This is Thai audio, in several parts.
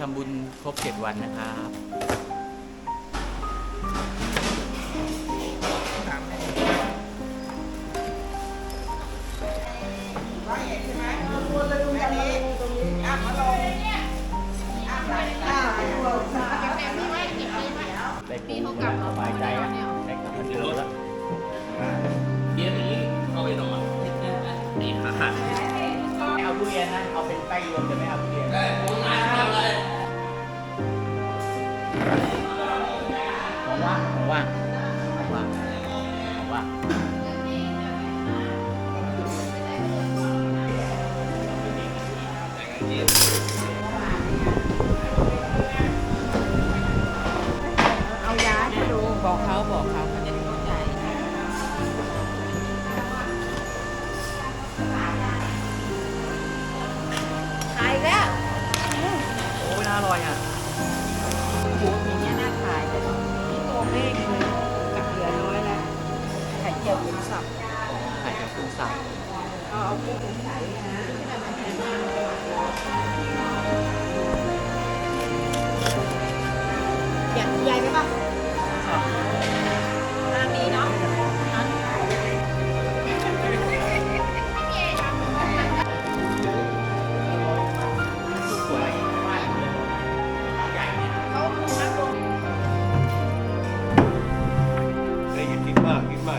ทำบุญครบเจ็ดวันนะครับ ว่าง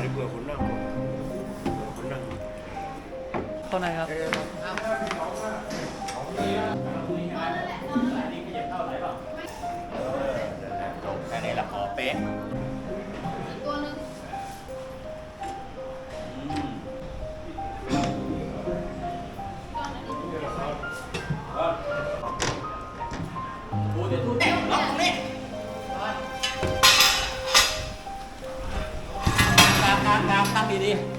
นี่เบื่อคนนั่งคนบื่อนนั่งตอนไหนครับ แค่นี้ละขอเป๊ะ 弟弟。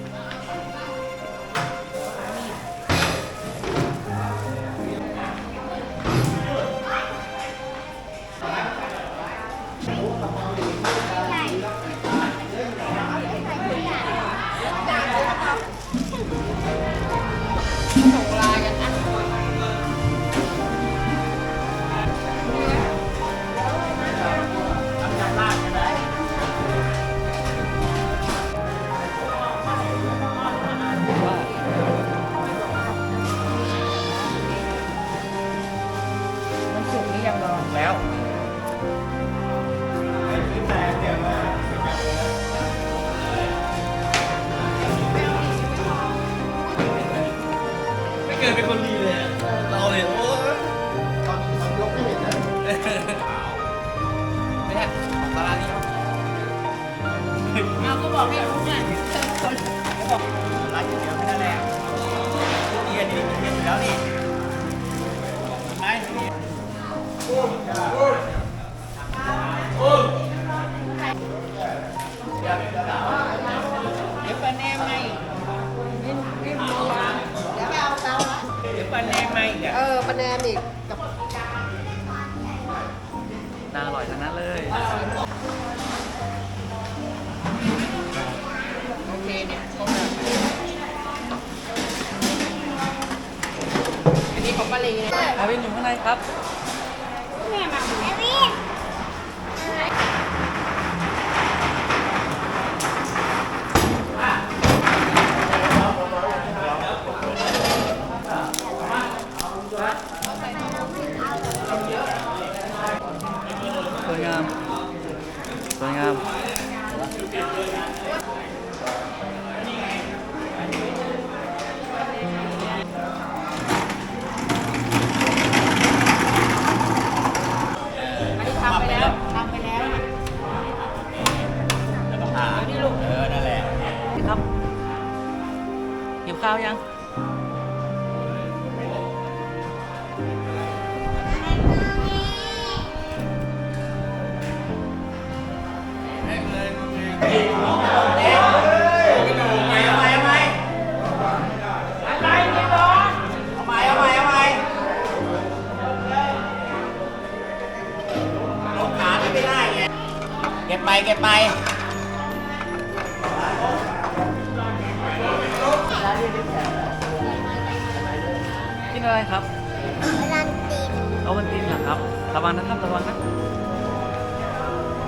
เดี๋ยวปลาแน่ไม่เดี๋ยวไปเอาเตาละเดี๋ยวปลาแน่ไม่เเออปลาแนมอีกกันอร่อยทั้งนั้นเลย โอเคเนี่ยอันนี้ของปลาเลนะอาไปอยู่ข้างในครับ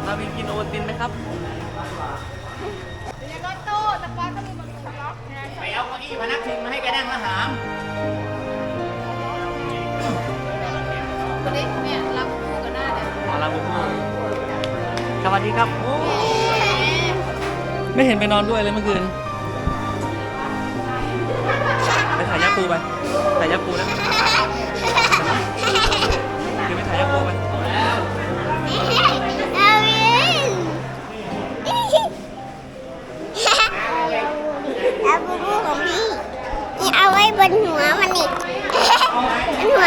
มาวินกินโอวัลตินไหมครับในรถตู้ตะกอนก็มีประตูล็อกนะไปเอาเก้าอี้พนักพิงมาให้แกนั่งมาหามวันนี้เนี่ยรับคู่กันหน้าเนี่ยหมอลำบุกสวัสดีครับโอ้ไม่เห็นไปนอนด้วยเลยเมื่อคืน ไปถ่ายยักษ์ปูไปถ่ายยักษ์ปูนะคือไปถ่ายยักษ์ปูไป นหัวมันนี่บนหัว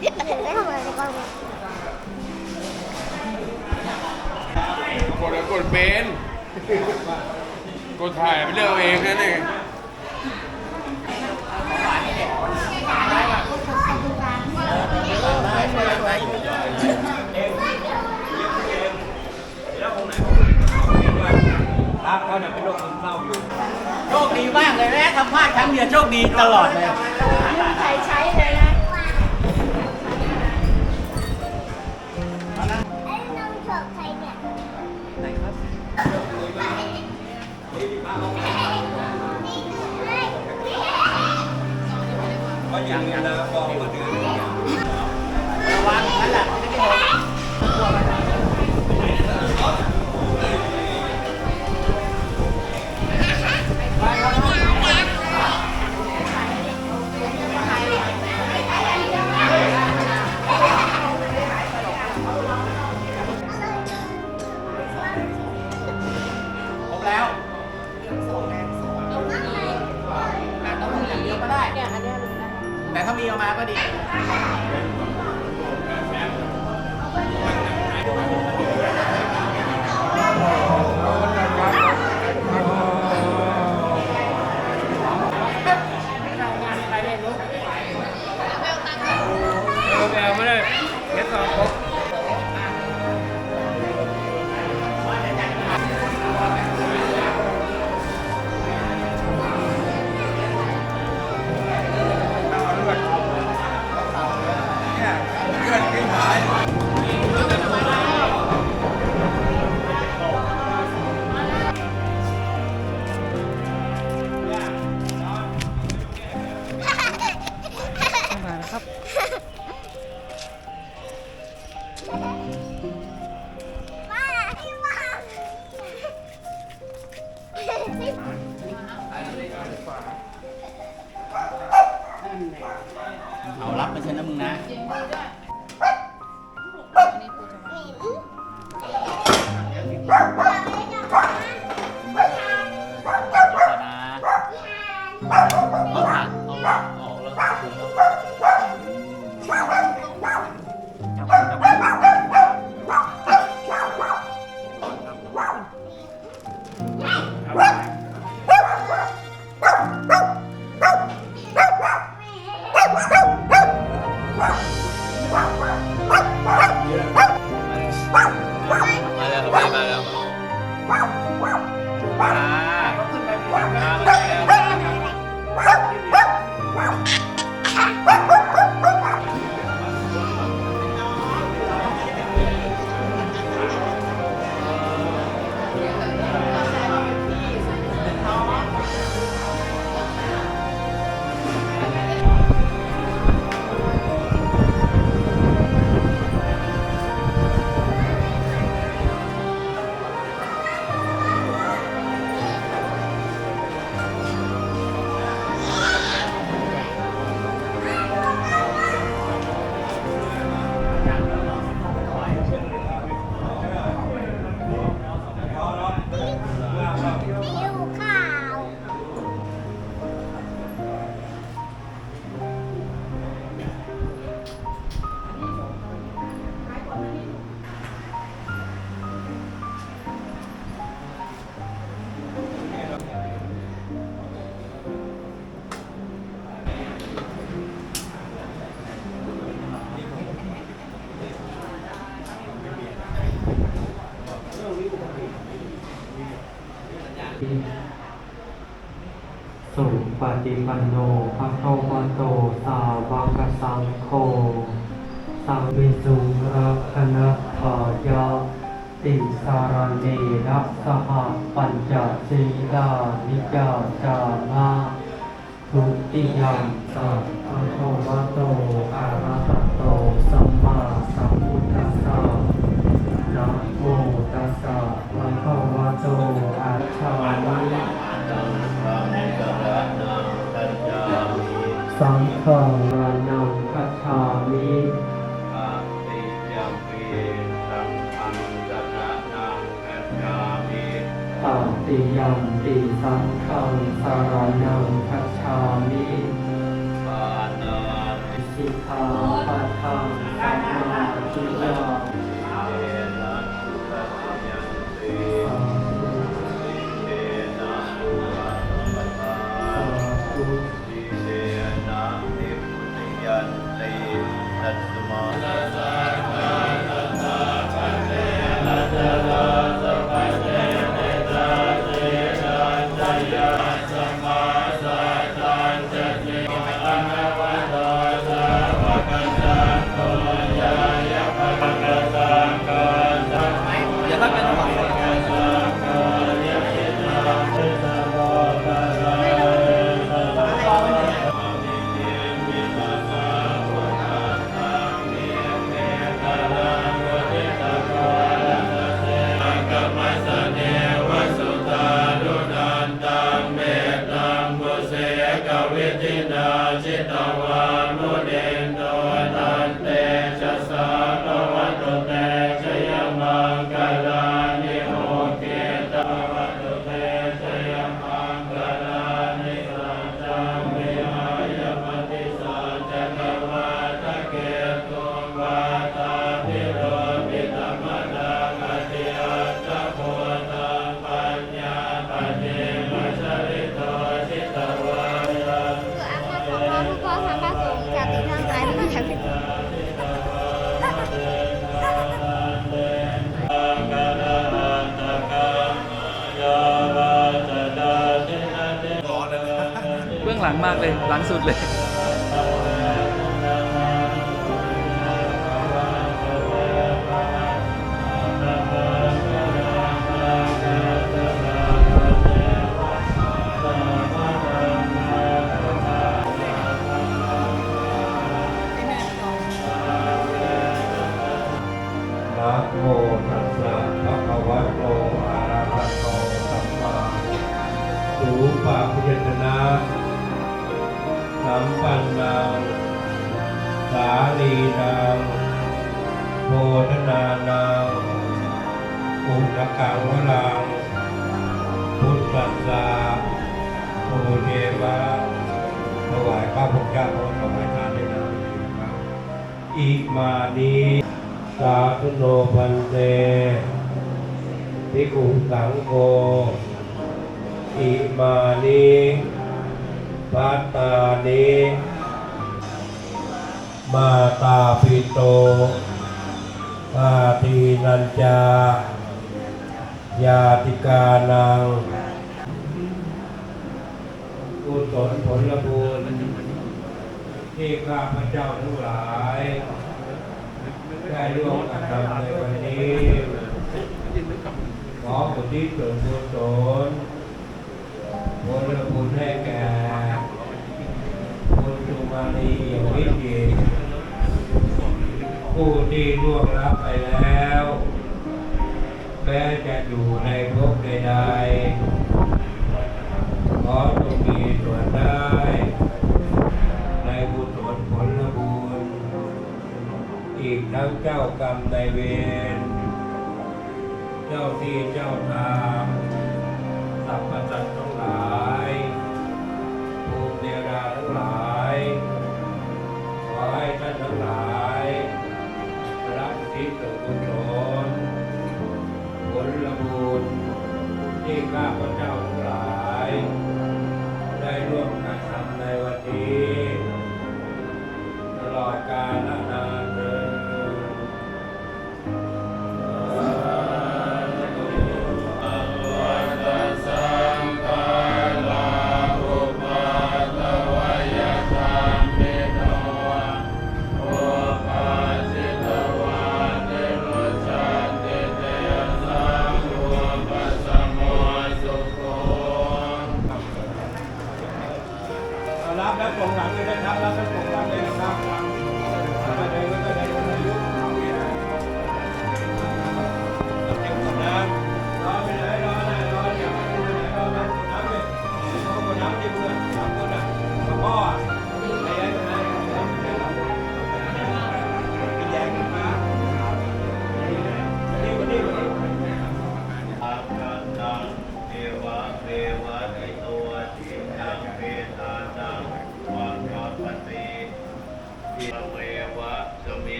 ไม่ทำอะไรในกล้องกดกดเป็นกดถ่ายไปเลือกเอาเองนั่นเองครับเขาเนี่ยเป็นโรคซึมเศร้าอยู่ โชคดีมากเลยนะทำพลาดครั้งเดียวโชคดีตลอดเลยใครใช้เลย ยังยัง ปฏิปันโนภะคะวะโตสาวกสังโฆสังวิสุรักขณะทายะติสารเนนะสหปัญจศีลานิจาจามาทุติยัมสัพพะคะวะโตอะระหะโตสัมมาสัมพุทธ สังฆารานังคัจฉามิอาติยัมปีสังฆังสนะนังกัจจามิตติยัมปิสังฆังสารนังคัจฉามิปานาติสิกขาปัฏฐานสัมมาทิฏฐิ มากเลยลังสุดเลย ปัตตานีมาตาปิโตปาทีนันจายาติกานังกุศลผลบุญที่ข้าพเจ้าทั้งหลาย ได้ร่วมกันทำในวันนี้ขอบุญที่ส่วนกุศลผลบุญให้แก่ ณสุมาลีอย่างวิจิตผู้ที่ล่วงลับไปแล้วแม้จะอยู่ในภพใดๆขอจงมีส่วนได้ ในบุญผลผลบุญอีกทั้งเจ้ากรรมนเวรเจ้าที่เจ้าทางสรรพสัตว์ทั้งหลายภูมิเทวดาทั้งหลาย ทั้งหลายรับทิศส่วนกุศลผลบุญที่ข้าพเจ้าทั้งหลาย ได้ร่วมกันทำในวันนี้ ตลอดกาลนาน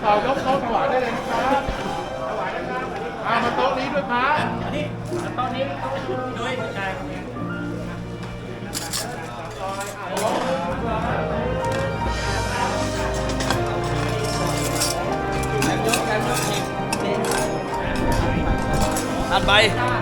เป่าๆยกโต๊ะถวายได้เลยนะครับถวายนะครับเอามาโต๊ะนี้ด้วยครับอันนี้ตอนนี้ด้วยผู้ชายคนนี้อันใบไม่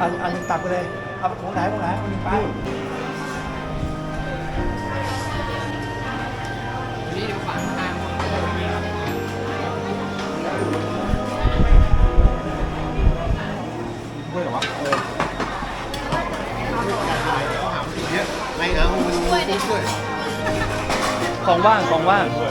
อันอันหนึ่งตักไปเลย เอาของไหนของไหนเอาหนึ่งไปของว่างของว่างอา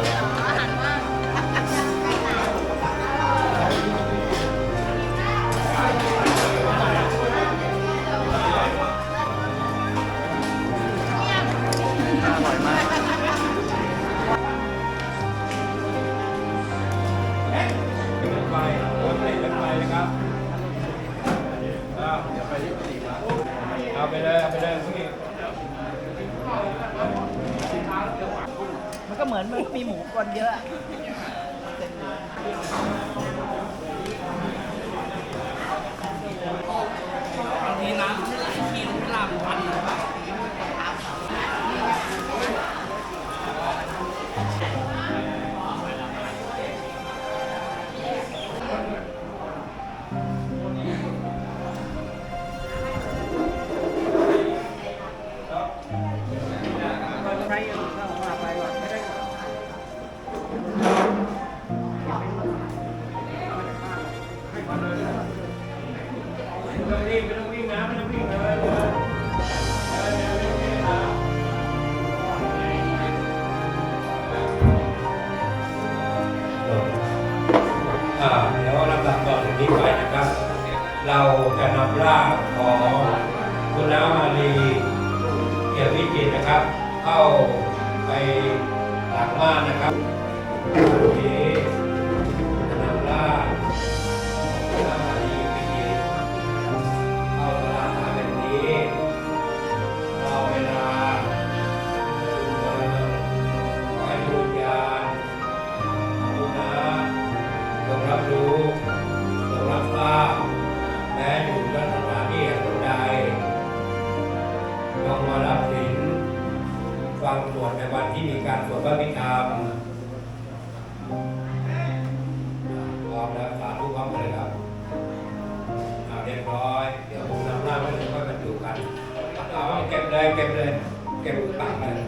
ต้องรีบไม่ต้องวิ่งนะไม่ต้องวิ่งเลยอ่าเดี๋ยวลำดับต่อจากนี้ไปนะครับ เราจะนำร่างของคุณน้ามาลีเกียรติวิจิตนะครับ เข้าไป จงมารับศีลฟังสวดในวันที่มีการสวดพระพิธรรมพร้อมแล้วสาธุพร้อมกันเลยครับเอาเรียบร้อย เดี๋ยวผมนำหน้าไว้เลยค่อยบรรจุกันเอาเก็บเลยเก็บเลย เก็บปากเลย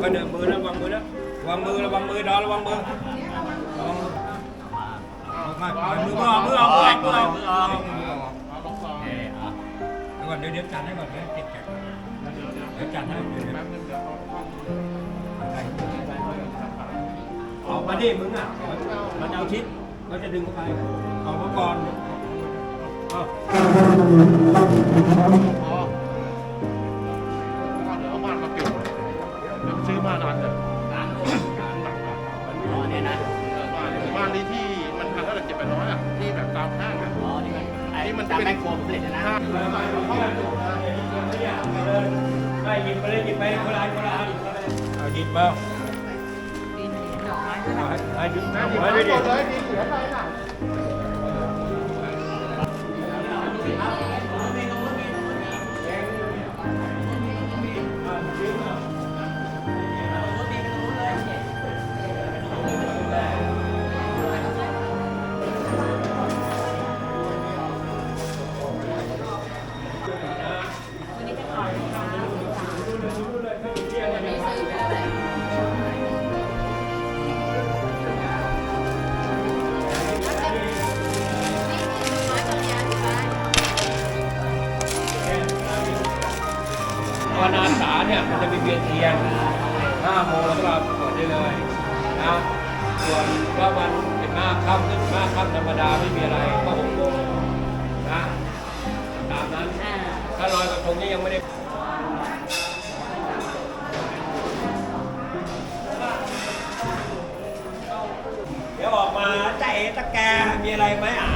ค่อยๆเดินมือนะวางมือนะวางมือระวังมือดอระวังมือระวังมือไม่ไม่มือมือออกมือออกมือออกมือออกมือออกเดี๋ยวก่อนเดี๋ยวเดี๋ยวจัดให้ก่อนเดี๋ยวติดจัดเดี๋ยวจัดให้เดี๋ยวเดี๋ยวออกมาดิมึงอะมันเอาชิดเราจะดึงเข้าไปออกมาก่อน เอาให้ให้หยิบนะหยิบให้ด้วยดิเลยดีเสียไปน่ะ เดี๋ยวออกมาใจาเอ๋ตะแกมีอะไรไหมอ่า